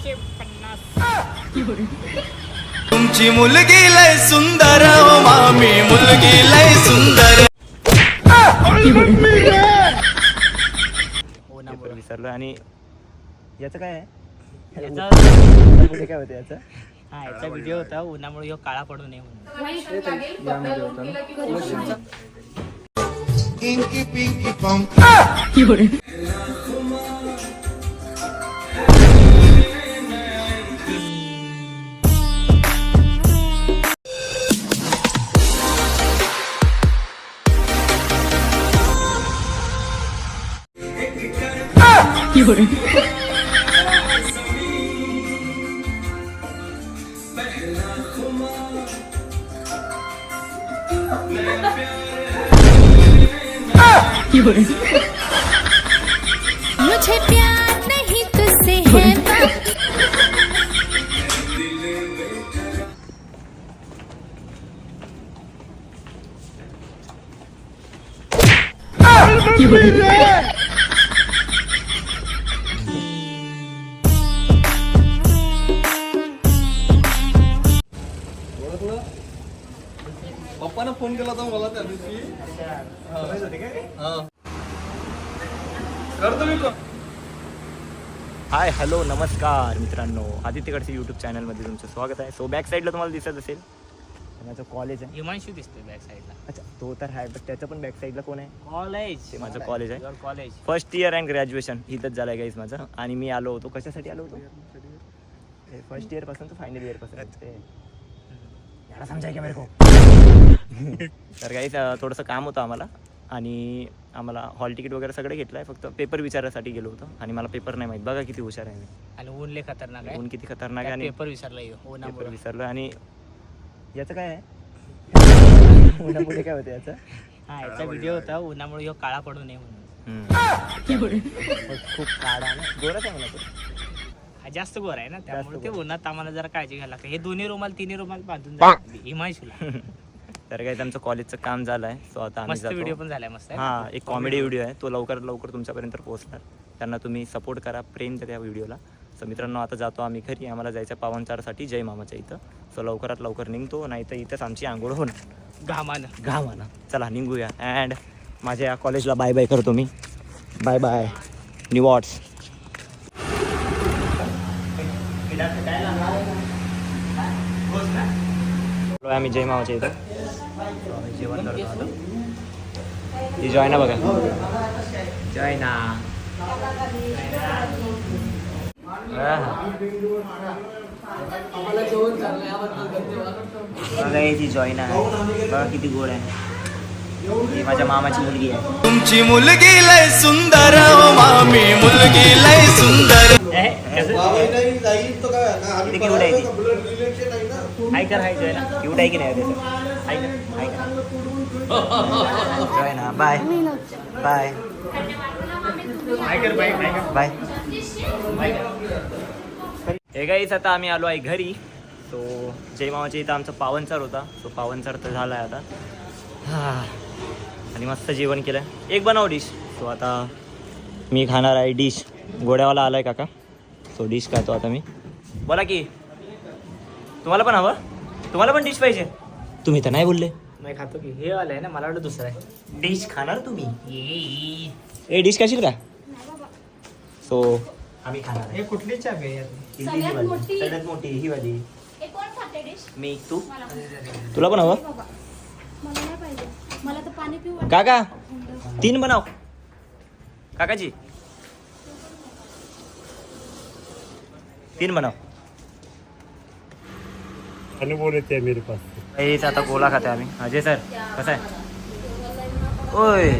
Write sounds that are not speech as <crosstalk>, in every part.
एकशे पन्नास तुमची मुलगी लय सुंदर ओ मामी मुलगी लय सुंदर. विसरलो आणि याचं काय आहे? याचा काय होतं याचं? हा याचा व्हिडिओ होता उन्हामुळे ह्यो काळा पडू नये म्हणून इंकी पिंकी पॉम मुझे प्यार नहीं तुझसे है बाकी पप्पानं फोन केला होता मला त्या दिवशी. करतो मी. हाय हॅलो नमस्कार मित्रांनो. आदित्यकडचे यूट्यूब चॅनलमध्ये तुमचं स्वागत आहे. सो बॅक साईडला तुम्हाला दिसत असेल. हे माझं कॉलेज आहे. हिमांशू दिसतोय बॅक साईडला अच्छा तो तर आहे बट त्याचं पण बॅक साईडला कोण आहे? कॉलेज ते माझं कॉलेज आहे. College first year and graduation इथंच झालं आहे गाईज माझं. आणि मी आलो होतो. कशासाठी आलो होतो? फर्स्ट इयरपासून तर फायनल इयरपासून. याला समजाय का मेरे को? तर काही थोडंसं काम होतं आम्हाला. आणि आम्हाला हॉल तिकीट वगैरे सगळं घेतलं आहे फक्त पेपर विचारासाठी गेलो होतो. आणि मला पेपर नाही माहीत. बघा किती हुशार आहे मी. आणि ऊन लय खतरनाक आहे. ऊन किती खतरनाक आहे आणि पेपर विसरला पेपर विसरलो आणि याचं काय आहे? <laughs> उन्हामुळे काय होतं याचं? हा याचा व्हिडिओ होता. उन्हामुळे ह्यो काळा पडू नये म्हणून. <laughs> खूप काढा आहे ना. गोराच आहे मला तो हा जास्त गोर आहे ना. त्यामुळे ते गोर. उन्हात आम्हाला जरा काळजी घ्यायला लागते. हे दोन्ही रुमाल तिन्ही रुमाल बांधून हिमांशूला. <laughs> तर काही आमचं कॉलेजचं काम झालं आहे सो आता मस्त व्हिडिओ पण झालाय मस्त. हा एक कॉमेडी व्हिडिओ आहे. तो लवकरात लवकर तुमच्यापर्यंत पोहोचणार. त्यांना तुम्ही सपोर्ट करा प्रेम द्या त्या व्हिडिओला सो मित्रांनो आता जातो आम्ही घरी. आम्हाला जायचं पावनचारसाठी जय मामाच्या इथं. सो लवकरात लवकर निघतो नाही तर इथंच आमची आंघोळ होणार. घामानं. घामाना. चला निघूया. अँड माझ्या या कॉलेजला बाय बाय करतो मी बाय बाय निवॉट्स आम्ही जय मामाच्या इथं. आम्ही जेवण करतो आता ही जॉयना बघा. जॉयना. बघा ही जॉयना आहे. बघा किती गोड आहे. ही माझ्या मामाची मुलगी आहे. तुमची मुलगी लय सुंदर ओ मामी मुलगी लय सुंदर. ना, किती cute आहे ती? ना. हाय कर हाय जॉयना क्यूट आहे की नाही त्याचं? हाय कर हाय कर जॉयना बाय बाय बाय हे गाईच आता आम्ही आलो आहे घरी. सो जय मामाच्या इथं आमचा पावनचार होता. तो पावनचार तर झाला आहे आता. हा. आणि मस्त जेवण केलं एक बनव डिश सो आता मी खाणार आहे डिश गोड्यावाला आला आहे काका. सो डिश खातो आता मी. बोला की. तुम्हाला पण हवं? तुम्हाला पण डिश पाहिजे. तुम्ही तर नाही बोलले. नाही खातो की. हे वाला आहे ना मला वाटतं दुसरं आहे. डिश खाणार तुम्ही. ये. ए डिश खाशील का? सो आम्ही खाणार आहे. हे कुठली आहे यात? ही ही वाली. सगळ्यात मोठी. ही वाली. कोण खाते डिश मी तू? तुला पण हवं? मला नाही पाहिजे. मला तर पाणी पिऊ वाटतं. काका तीन बनाव. काकाजी. तीन बनाव. खाने बोले थे मेरे पास आता गोला खाते आम्ही. अजय सर कसं आहे? ओय.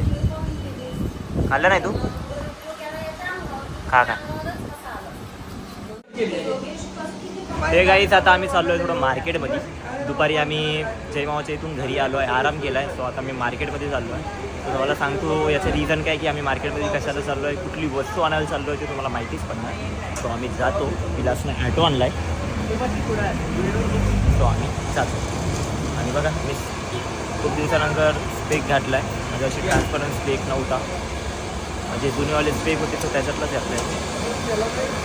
खाल्लं नाही तू? खा खा. हे गाईच आता आम्ही चाललो आहे थोडं मार्केटमध्ये. दुपारी आम्ही जयमावाच्या इथून घरी आलो आहे आराम केला आहे सो आता मी मार्केटमध्ये चाललो आहे. तर तुम्हाला सांगतो याचं रिझन काय की आम्ही मार्केटमध्ये कशाला चाललो आहे कुठली वस्तू आणायला चाललो आहे ते तुम्हाला माहितीच पडणार. सो आम्ही जातो विलासनं ॲटो आणला आहे सो आम्ही जातो. आणि बघा मी खूप दिवसानंतर स्पेक घातला आहे म्हणजे अशी ट्रान्सपरन्स स्पेक नव्हता. म्हणजे जुनेवाले स्पेक होते तो त्याच्यातलाच घातला आहे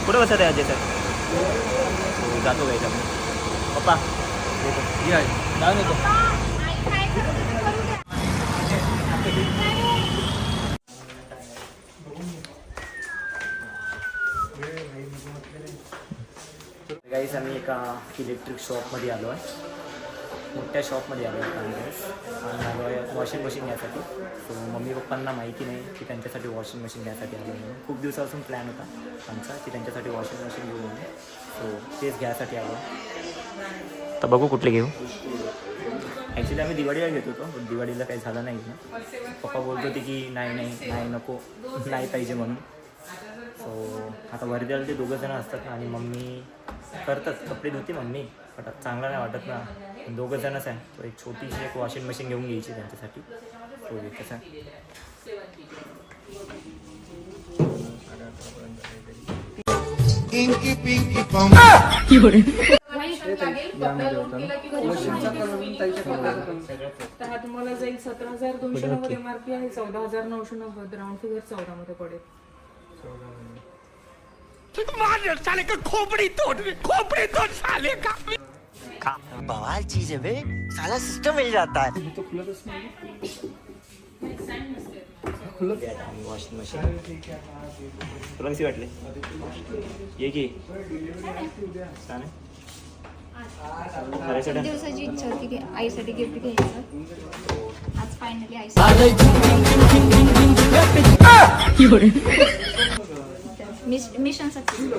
कुठं बसत आहे? अजय सर जातो काय आपण. पप्पा गाईस आम्ही एका इलेक्ट्रिक शॉपमध्ये आलो आहे. मोठ्या आलो आहे आणि आलो आहे वॉशिंग मशीन घ्यायसाठी. सो मम्मी पप्पांना माहिती नाही की त्यांच्यासाठी वॉशिंग मशीन घ्यायसाठी आलो म्हणून. खूप दिवसापासून प्लॅन होता आमचा की त्यांच्यासाठी वॉशिंग मशीन घेऊ म्हणून सो तेच घ्यायसाठी आलो तर बघू कुठले घेऊ. ॲक्च्युली आम्ही दिवाळीला घेत होतो पण दिवाळीला काही झालं नाही ना पप्पा बोलत होते की नाही नाही नाही नको नाही पाहिजे म्हणून. सो आता वर्ध्याला ते दोघं जण असतात ना आणि मम्मी करतात. कपडे धुते मम्मी बट आता चांगला नाही वाटत ना. दोघं जणच आहे. तो एक छोटीशी एक वॉशिंग मशीन घेऊन घ्यायची त्यांच्यासाठी. तो कसं <laughs> तर हा तुम्हाला जाईल सतरा हजार दोनशे नव्वद एम आर पी आहे चौदा हजार नऊशे नव्वद राऊंड फिगर चौदा मध्ये पडेल बवाल चीज है बे साला सिस्टम मिल जाता है वॉशिंग मशीन तुला कशी वाटली? ये की? छान आहे? दिवसाची इच्छा होती की आईसाठी गिफ्ट घ्यायचं. आज फायनली आई मिशन सक्सेस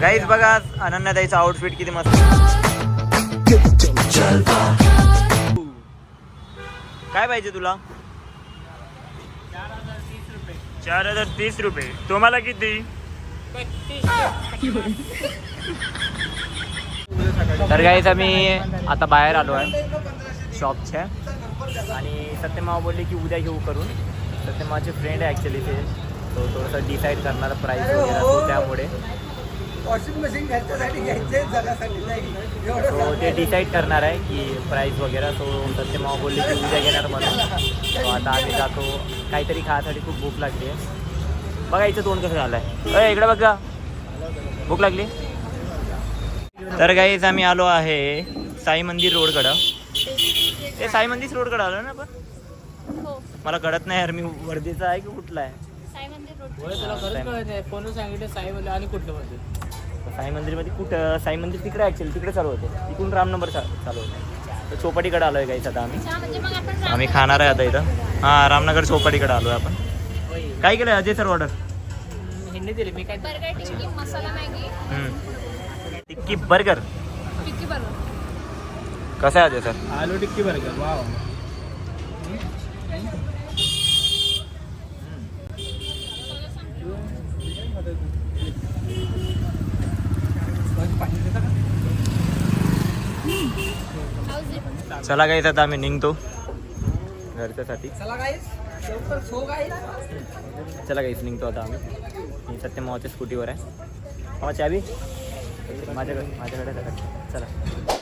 गाईज बघा अनन्याताईचं आउटफिट किती मस्त. काय पाहिजे तुला? चार हजार तीस रुपये. तुम्हाला किती? तर गाईज आम्ही आता बाहेर आलो आहे. शॉपच्या आणि सत्यमा बोलले की उद्या घेऊ करून. सत्यमाचे फ्रेंड आहे ॲक्च्युली ते. तो थोडंसं डिसाईड करणार प्राईस वगैरे असतो त्यामुळे. वॉशिंग मशीन घ्यायच्यासाठी घ्यायचे जगासाठी नाही तो ते डिसाईड करणार आहे की प्राईस वगैरे तो सत्यमाव बोलले की उद्या घेणार म्हणून. आता आम्ही जातो. काहीतरी खायसाठी खूप भूक लागली आहे. बघा इथं तोंड कसं झालं आहे इकडे बघा भूक लागली? तर गाईज आम्ही आलो आहे साई मंदिर रोडकडं. ते साई मंदिर रोडकडं आलो ना पण हो. मला कळत नाही यार मी वर्धेचा आहे की कुठला आहे? साई मंदिर रोड. तुला खरंच कळत नाही. फोन सांगितलं साई बोलले आणि कुठलं बोलते साई मंदिरमध्ये कुठं साई मंदिर तिकडे ॲक्च्युली तिकडे चालू होते. तिकडून राम नंबर चालू होते. तर चौपाटीकडे आलो आहे गाईच आता आम्ही. म्हणजे मग आपण आम्ही खाणार आहे आता इथं. हां रामनगर चौपाटीकडे आलो आहे आपण काय केलं अजय सर ऑर्डर हिंदी दिली. मी काय burger tikki masala Maggi. Tikki burger. Tikki burger. कसं आहे Ajay sir aloo tikki burger wow. चला गाईच आता आम्ही निघतो. घरच्यासाठी. चला गाईस लवकर सो गाईस चला गाईच निघतो आता आम्ही. मी सत्य मावाच्या स्कूटीवर आहे. मामा चाबी माझ्याकडे माझ्याकडे चला.